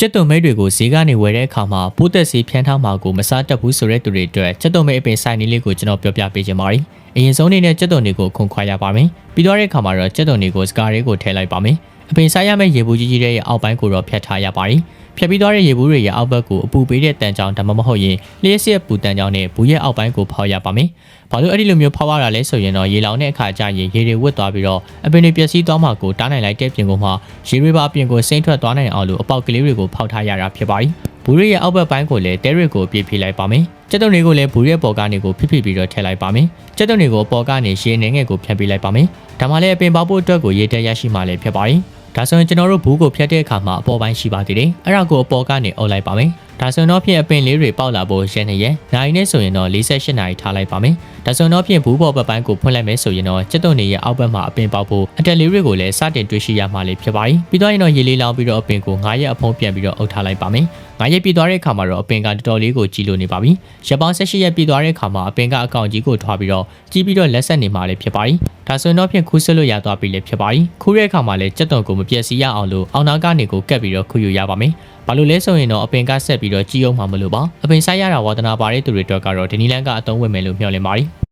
ကျက်တုံမိတ်တွေကိုဈေးကနေဝယ်တဲ့အခါမှာပိုးသက်ဆေးဖြန်းထားမှာကိုမစားတတ်ဘူးဆိုတဲ့သူတွေအတွက်ကျက်တုံမိတ်အပင်ဆိုင်နည်းလေးကိုကျွန်တော်ပြောပြပေးချင်ပါတယ်။အရင်ဆုံးအနေနဲ့ကျက်တုံတွေကိုခုန်ခွာရပါမယ်။ပြီးတော့တဲ့အခါမှာတော့ကျက်တုံတွေကိုစကားလေးကိုထည့်လိုက်ပါမယ်။အပင်ဆိုင်ရမယ့်ရေဘူးကြီးကြီးရဲ့အောက်ပိုင်းကိုတော့ဖြတ်ထားရပါတယ်။ ဖြတ်ပြီးသွားတဲ့ရေဘူးတွေရဲ့အောက်ဘက်ကိုအပူပေးတဲ့တန်ကြောင်ဒါမှမဟုတ်ရင်လျှက်စစ်ပူတန်ကြောင်နဲ့ဘူးရဲ့အောက်ပိုင်းကိုဖောက်ရပါမယ်။ဘာလို့အဲ့ဒီလိုမျိုးဖောက်ရတာလဲဆိုရင်တော့ရေလောင်တဲ့အခါကျရင်ရေတွေဝတ်သွားပြီးတော့အပင်တွေပျက်စီးသွားမှကိုတားနိုင်လိုက်တဲ့ပြင်ကိုမှရေတွေပါအပြင်ကိုစိမ့်ထွက်သွားနိုင်အောင်လို့အပေါက်ကလေးတွေကိုဖောက်ထားရတာဖြစ်ပါတယ်။ဘူးရဲ့အောက်ဘက်ပိုင်းကိုလည်းတဲရစ်ကိုပြေးပြေးလိုက်ပါမယ်။ကျက်တုံတွေကိုလည်းဘူးရဲ့ပေါ်ကနေကိုဖိဖိပြီးတော့ထည့်လိုက်ပါမယ်။ကျက်တုံတွေကိုပေါ်ကနေရေနေငယ်ကိုဖြန့်ပေးလိုက်ပါမယ်။ဒါမှလည်းအပင်ပေါက်ဖို့အတွက်ကိုရေတက်ရရှိမှလည်းဖြစ်ပါတယ်။ ဒါဆိုရင်ကျွန်တော်တို့ဘူးကိုဖြတ်တဲ့အခါမှာအပေါ်ပိုင်းရှိပါသေးတယ်။အဲ့ဒါကိုအပေါ်ကနေအုပ်လိုက်ပါမယ်။ဒါဆိုရင်တော့ဖြင့်အပင်လေးတွေပေါက်လာဖို့ရန်နေရဲ့။နိုင်နဲ့ဆိုရင်တော့48နာရီထားလိုက်ပါမယ်။ဒါဆိုရင်တော့ဖြင့်ဘူးပေါ်ဘက်ပိုင်းကိုဖွင့်လိုက်မယ်ဆိုရင်တော့ကျက်တုံတွေရဲ့အောက်ဘက်မှာအပင်ပေါက်ဖို့အတက်လေးတွေကိုလည်းစတင်တွေ့ရှိရမှာလေးဖြစ်ပါတယ်။ပြီးတော့ရင်တော့ရေလေးလောင်ပြီးတော့အပင်ကို9ရက်အဖုံးပြန်ပြီးတော့အုပ်ထားလိုက်ပါမယ်။ 9ရက်ပြည့်သွားတဲ့အခါမှာတော့အပင်ကတော်တော်လေးကိုကြီးလို့နေပါပြီ။ရက်ပေါင်း18ရက်ပြည့်သွားတဲ့အခါမှာအပင်ကအကောင်ကြီးကိုထွားပြီးတော့ကြီးပြီးတော့လက်ဆက်နေမှာလေးဖြစ်ပါတယ်။ဒါဆိုရင်တော့ဖြင့်ခူးဆွလို့ရသွားပြီလေဖြစ်ပါတယ်။ခူးတဲ့အခါမှာလည်းကြက်တုံကိုမပြည့်စည်ရအောင်လို့အောင်နာကနေကိုကက်ပြီးတော့ခူးယူရပါမယ်။ဘာလို့လဲဆိုရင်တော့အပင်ကဆက်ပြီးတော့ကြီးအောင်မှာမလို့ပါ။အပင်ဆိုင်ရတာဝါသနာပါတဲ့သူတွေအတွက်ကတော့ဒီနီလန်ကအသုံးဝင်မယ်လို့မျှော်လင့်ပါတယ်။